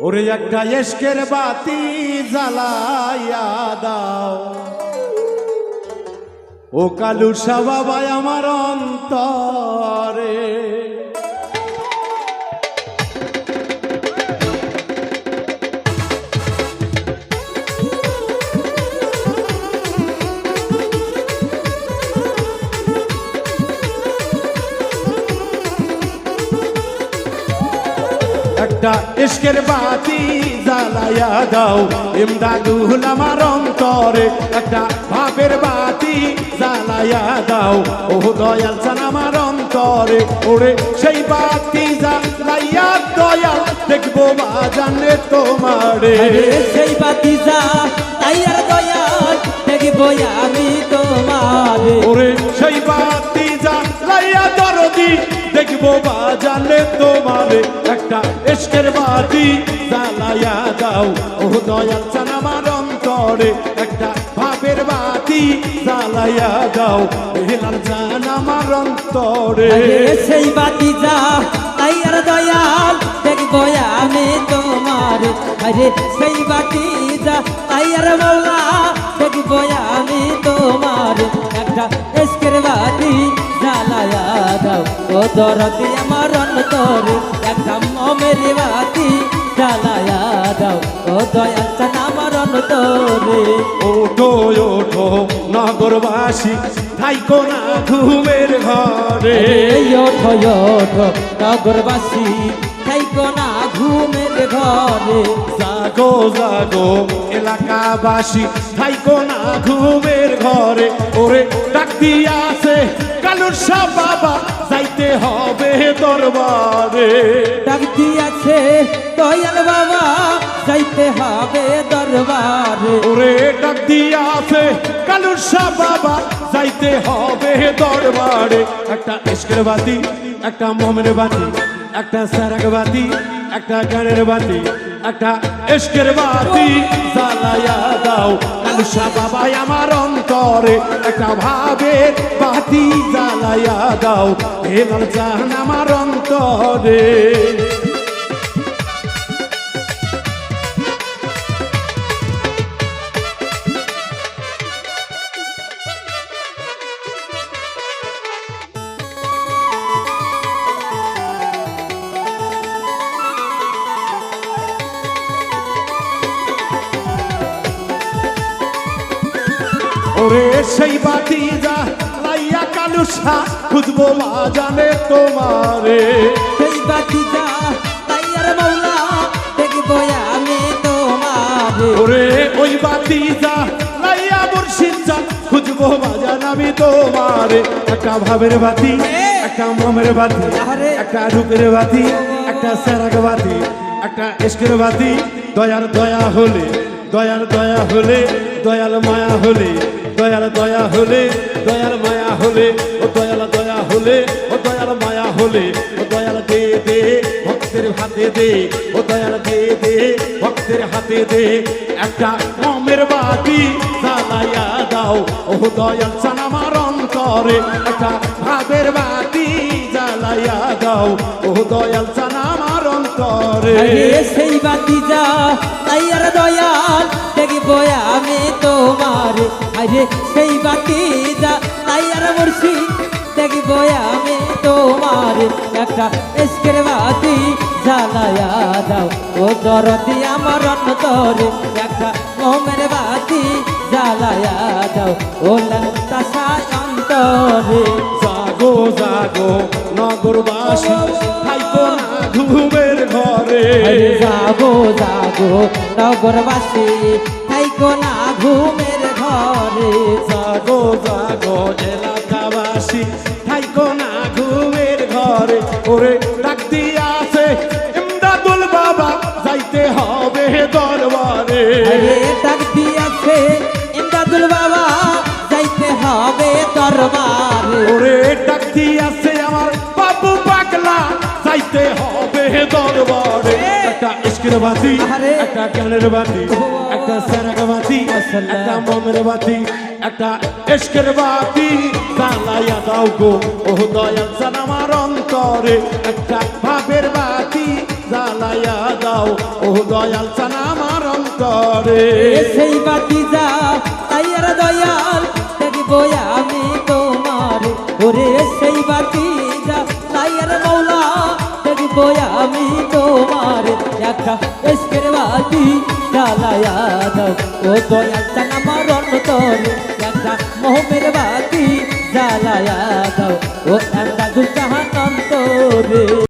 ওরে একটা এসকের বাতি জ্বালাইয়া দাও। ও কালু সাবাবাই আমার অন্তরে। একটা ইশকের বাতি জ্বালাইয়া দাও। ইমদাদুল আমার অন্তরে একটা ভাবের বাতি জ্বালাইয়া দাও। ও দয়াল চান আমার অন্তরে ওরে সেই বাতি জ্বালাইয়া দয়াল দেখব মা জানে তোমারে সেই তাই আর দয়াল দেখব আমি তোমারে। ওরে সেই বাতি জ্বালাইয়া দরদি দেখব জানে তোমারে। একটা ইশকের বাতি জ্বালাইয়া দাও। ও দয়াল চান অন্তরে। একটা ভাবের বাতি জ্বালাইয়া দাও। হেলাল চান আমার অন্তরে। সেই বাতিজা তাই আর দয়াল, দেখব আমি তোমারে। আরে, সেই বাতিজা তাই আর মৌলা দেখব আমি তোমারে। একটা এসকের বাতি জ্বালায়া ও দরদি আমার অন্তরে একটা মমের বাতি জ্বালায়া দাও। ও দয়াল চান আমার অন্তরে। ওঠো ওঠো নগরবাসী থাইকো না ঘুমের ঘরে। ওঠো ওঠো নগরবাসী থাইকো না ঘুমের ঘরে। জাগো জাগো এলাকাবাসী থাইকো না ঘুমের ঘরে। ওরে ডাক দিয়াছে কালুর সব বাবা যাইতে হবে দরবারে। ডাক দিয়াছে দয়াল বাবা যাইতে হবে দরবারে। ওরে ডাক দিয়াছে কালুর সব বাবা যাইতে হবে দরবারে। একটা ইস্কের বাতি একটা মোমের বাতি একটা সারাক বাতি একটা গানের বাতি একটা ইস্কের বাতি জ্বালাইয়া দাও। কালুর বাবাই বাবা আমার অন্তরে একটা ভাবের বাতি জ্বালাইয়া দাও হেলাল জাহান আমার অন্তরে। ওরে সেই বাতি যা লাইয়া কালুসা খুঁজবো মা জানে তোমারে। সেই বাতিজা তাই আর মৌলা দেখব আমি তোমারে। ওরে ওই বাতি যা লাইয়া মুর্শিদ যা খুঁজবো মা জানাবি তোমারে। একটা ভাবের বাতি একটা মমের বাতি আরে। একটা রূপের বাতি একটা সেরাক বাতি একটা ইস্কের বাতি দয়ার দয়া হলে দয়ার দয়া হলে দয়াল মায়া হলে দয়াল দয়া হলে, দয়াল মায়া হলে, ও দয়াল দয়া হলে, ও দয়াল মায়া হলে, ও দয়াল দে দে, ভক্তের হাতে দে, ও দয়াল দে দে, ভক্তের হাতে দে। একটা মমের বাতি জ্বালাইয়া দাও, ও দয়াল আমার অন্তরে। একটা ভাবের বাতি জ্বালাইয়া দাও, ও দয়াল অন্তরে। আরে সেই বাতিজা তাই আর দয়াল আরে সেই বাতিজা তাই আর মুর্শিদ দেখব আমি তোমার একটা এসকের বাতি জ্বালায়া দাও। ও দরদি আমার অন্তরে একটা মোমের বাতি জ্বালায়া দাও। ও লঙ্কা অন্তরে। জাগো জাগো নগরবাসী থাইকো না ঘুমের ঘরে। যাব যাব নগরবাসী থাইকো না ঘুমের ঘরে জাগো জাগো এলাকাবাসী। থাইকো না ঘুমের ঘরে ওরে ডাক দিয়াছে ইমদাদুল বাবা যাইতে হবে দরবারে। ডাক দিয়াছে ইমদাদুল বাবা যাইতে হবে দরবারে। ওরে ডাক দিয়াছে আমার বাবু পাগলা যাইতে হবে দরবারে। একটা ইস্কের বাতি। একটা জ্ঞানের বাতি। একটা সেরাক বাতি একটা মমের একটা ইস্কের বাতি জ্বালাইয়া গো ও দয়াল আমার অন্তরে, একটা ভাবের বাতি জ্বালা জ্বালাইয়া দাও ও দয়াল আমার অন্তরে। সেই বাতি যা, তাই আর দয়াল দেখব আমি তোমার। ওরে সেই বাতি যা, তাই আর মৌলা দেখব আমি তোমার। একটা জ্বালায়া দাও ও দয়াল চান আমার অন্তর একটা মোহমের বাতি জ্বালায়া দাও ও একটা দুজাহান অন্তরে।